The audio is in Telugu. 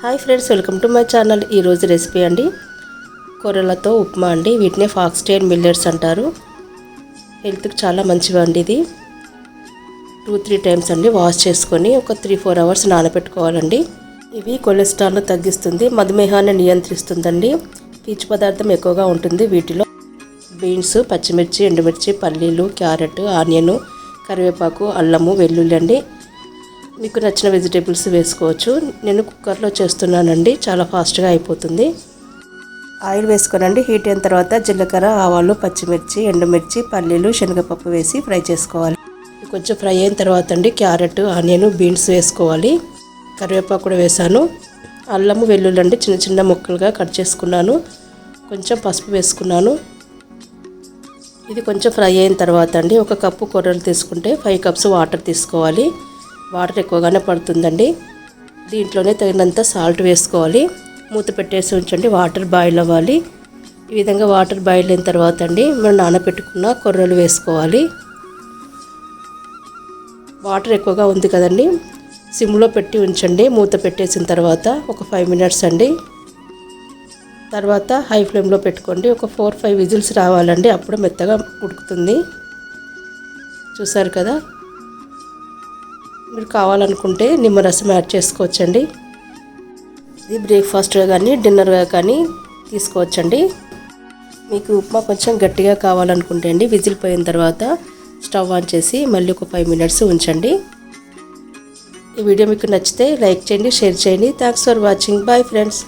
Hi friends welcome to my channel. ఈరోజు రెసిపీ అండి కూరలతో ఉప్మా అండి. వీటిని ఫాక్స్టైన్ మిల్లెట్స్ అంటారు. హెల్త్కి చాలా మంచిగా అండి ఇది. టూ త్రీ టైమ్స్ అండి వాష్ చేసుకొని ఒక త్రీ ఫోర్ అవర్స్ నానబెట్టుకోవాలండి. ఇవి కొలెస్ట్రాల్ను తగ్గిస్తుంది మధుమేహాన్ని నియంత్రిస్తుందండి. పీచు పదార్థం ఎక్కువగా ఉంటుంది వీటిలో. బీన్స్ పచ్చిమిర్చి ఎండుమిర్చి పల్లీలు క్యారెట్ ఆనియన్ కరివేపాకు అల్లము వెల్లుల్లి అండి. మీకు నచ్చిన వెజిటేబుల్స్ వేసుకోవచ్చు. నేను కుక్కర్లో చేస్తున్నానండి. చాలా ఫాస్ట్గా అయిపోతుంది. ఆయిల్ వేసుకోనండి. హీట్ అయిన తర్వాత జీలకర్ర ఆవాలు పచ్చిమిర్చి ఎండుమిర్చి పల్లీలు శనగపప్పు వేసి ఫ్రై చేసుకోవాలి. కొంచెం ఫ్రై అయిన తర్వాత అండి క్యారెట్ ఆనియన్ బీన్స్ వేసుకోవాలి. కరివేపాకు కూడా వేసాను. అల్లము వెల్లుల్లి అండి చిన్న చిన్న ముక్కలుగా కట్ చేసుకున్నాను. కొంచెం పసుపు వేసుకున్నాను. ఇది కొంచెం ఫ్రై అయిన తర్వాత అండి ఒక కప్పు కూరలు తీసుకుంటే ఫైవ్ కప్స్ వాటర్ తీసుకోవాలి. వాటర్ ఎక్కువగానే పడుతుందండి. దీంట్లోనే తగినంత సాల్ట్ వేసుకోవాలి. మూత పెట్టేసి ఉంచండి. వాటర్ బాయిల్ అవ్వాలి. ఈ విధంగా వాటర్ బాయిల్ అయిన తర్వాత అండి మనం నానబెట్టుకున్న కొర్రలు వేసుకోవాలి. వాటర్ ఎక్కువగా ఉంది కదండి సిమ్లో పెట్టి ఉంచండి. మూత పెట్టేసిన తర్వాత ఒక ఫైవ్ మినిట్స్ అండి. తర్వాత హై ఫ్లేమ్లో పెట్టుకోండి. ఒక ఫోర్ ఫైవ్ విజిల్స్ రావాలండి. అప్పుడు మెత్తగా ఉడుకుతుంది. చూసారు కదా? మీరు కావాలనుకుంటే నిమ్మరసం యాడ్ చేసుకోవచ్చండి. ఇది బ్రేక్ఫాస్ట్గా కానీ డిన్నర్గా కానీ తీసుకోవచ్చండి. మీకు ఉప్మా కొంచెం గట్టిగా కావాలనుకుంటే అండి విజిల్ పోయిన తర్వాత స్టవ్ ఆన్ చేసి మళ్ళీ ఒక ఫైవ్ మినిట్స్ ఉంచండి. ఈ వీడియో మీకు నచ్చితే లైక్ చేయండి షేర్ చేయండి. Thanks for watching bye friends